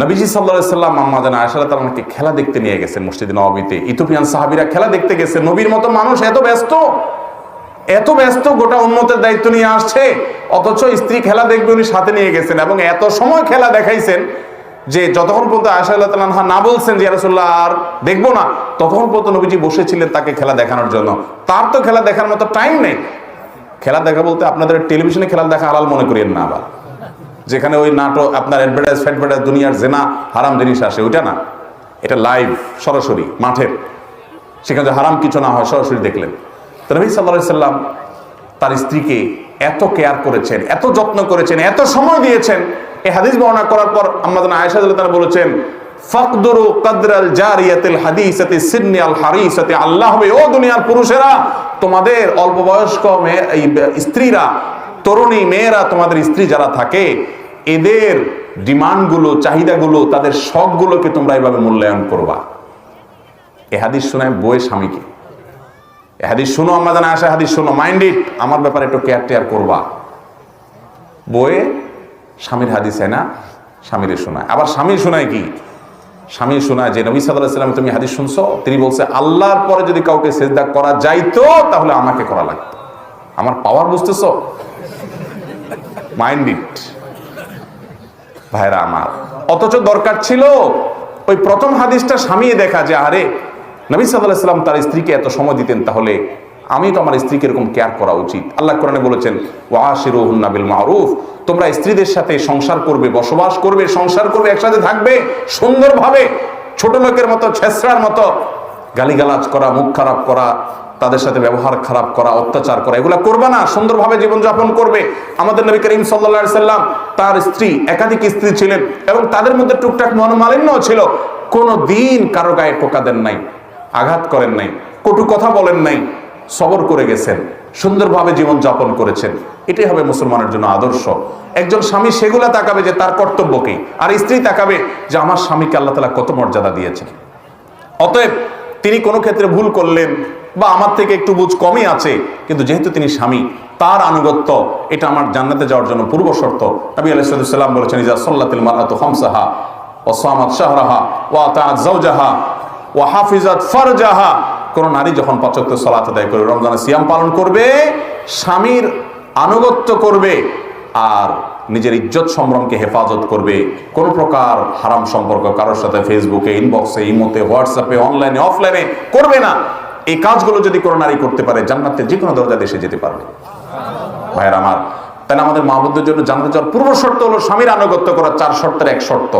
নবীজি সাল্লাহ সাল্লাম আম্মাদান আয়সাল্লাহ তালাকে খেলা দেখতে নিয়ে গেছেন মসজিদ নবাবিতে ইথোপিয়ান সাহাবিরা খেলা দেখতে গেছে। নবীর মতো মানুষ এত ব্যস্ত এত ব্যস্ত গোটা উন্নতের দায়িত্ব নিয়ে আসছে, অথচ স্ত্রী খেলা দেখবে উনি সাথে নিয়ে গেছেন এবং এত সময় খেলা দেখাইছেন যে যতক্ষণ পর্যন্ত আয়সা আল্লাহ না বলছেন যে রাসুল্লাহ আর দেখব না, ততক্ষণ পর্যন্ত নবীজি বসেছিলেন তাকে খেলা দেখানোর জন্য। তার তো খেলা দেখার মতো টাইম নেই। খেলা দেখা বলতে আপনাদের টেলিভিশনে খেলা দেখা হালাল মনে করিয়েন না আবার। যেখানে ওই নাটক, আপনার অ্যাডভার্টাইজ ফ্যাডভার্টাইজ দুনিয়ার জেনা, হারাম জিনিস আসে। ওইটা না। এটা লাইভ সরাসরি, মাঠের। সেখানে হারাম কিছু না হয়, সরাসরি দেখলেন। তো নবী সাল্লাহ সাল্লাম তার স্ত্রীকে এত কেয়ার করেছেন, এত যত্ন করেছেন, এত সময় দিয়েছেন। এই হাদিস বর্ণনা করার পর আমরা আমাদের আয়েশা তারা বলেছেন, ফাকদুরু কদরাল জারিয়াতিল হাদিসাতি সিন্নি আল হারিসাতি, আল্লাহ হবে, ও দুনিয়ার পুরুষেরা, তোমাদের অল্প বয়স্ক স্ত্রীরা তরুণী মেয়েরা তোমাদের স্ত্রী যারা থাকে, এদের ডিমান্ডগুলো, চাহিদাগুলো, তাদের শখগুলোকে তোমরা এভাবে মূল্যায়ন করবা। এ হাদিস শোনায় বইয়ের স্বামীকে এ হাদিস শুনো আমরা জানা আসে হাদিস শোনো। মাইন্ড ইট, আমার ব্যাপারে একটু কেয়ার টেয়ার করবা। বইয়ে স্বামীর হাদিস হয় না, স্বামীরে শোনায়। আবার স্বামী শোনায় কি? স্বামী শোনায় যে নবী সাল্লাম তুমি হাদিস শুনছো? তিনি বলছে, আল্লাহর পরে যদি কাউকে সেজদা করা যাইতো, তাহলে আমাকে করা লাগতো। আমার পাওয়ার বুঝতেছো? মাইন্ড ইট ভাইরা আমার, অথচ দরকার ছিল ওই প্রথম হাদিসটা স্বামীয়ে দেখা যে, আরে, নবী সাল্লাম তার স্ত্রীকে এত সময় দিতেন, তাহলে আমি তো আমার স্ত্রীকে এরকম কেয়ার করা উচিত। আল্লাহ কোরআনে বলেছেন ওয়াশিরুহুন্না বিল মারুফ তোমরা স্ত্রীদের সাথে সংসার করবে, বসবাস করবে, সংসার করবে, একসাথে থাকবে, সুন্দরভাবে, ছোট লোকের মতো ছেসরার মতো, গালিগালাজ করা, মুখ খারাপ করা তাদের সাথে ব্যবহার খারাপ করা, অত্যাচার করা, এগুলো করবে না, সুন্দরভাবে জীবনযাপন করবে। আমাদের নবী করিম সাল্লা সাল্লাম তার স্ত্রী, একাধিক স্ত্রী ছিলেন এবং তাদের মধ্যে টুকটাক মনোমালিন্য ছিল। কোনো দিন কারও গায়ে টোকা দেন নাই, আঘাত করেন নাই, কটু কথা বলেন নাই, সবর করে গেছেন, সুন্দরভাবে জীবন যাপন করেছেন। এটাই হবে মুসলমানের জন্য আদর্শ। একজন স্বামী সেগুলা তাকাবে যে তার কর্তব্য কি? আর স্ত্রী তাকাবে যে আমার স্বামীকে আল্লাহ তালা কত মর্যাদা দিয়েছেন। অতএব তিনি কোনো ক্ষেত্রে ভুল করলেন বা আমার থেকে একটু বুঝ কমই আছে, কিন্তু যেহেতু তিনি স্বামী, তার আনুগত্য, এটা আমার জান্নাতে যাওয়ার জন্য পূর্ব শর্ত। নবী আলাইসাল্লাম বলেছেন ইজা সাল্লাতিল মারাত খামসাহা ও সামাত শাহরাহা ও জাওজাহা ও হাফিজাত ফারজাহা। কোন নারী যখন পাচক সলাত আদায় করে রমজানে সিয়াম পালন করবে, স্বামীর আনুগত্য করবে, আর নিজের ইজ্জত সম্ভ্রমকে হেফাজত করবে। কোন প্রকার হারাম সম্পর্ক কারোর সাথে ফেসবুকে ইনবক্সে ইমোতে হোয়াটসঅ্যাপে অনলাইনে অফলাইনে করবে না। এই কাজগুলো যদি কোনো নারী করতে পারে, জান্নাতে যে কোনো দরজা দেশে যেতে পারবে। ভাইয়ের আমার, তাহলে আমাদের মাহবুদের জন্য জানতে চাওয়ার পূর্ব শর্ত হলো স্বামীর আনুগত্য করা, চার শর্তের এক শর্ত।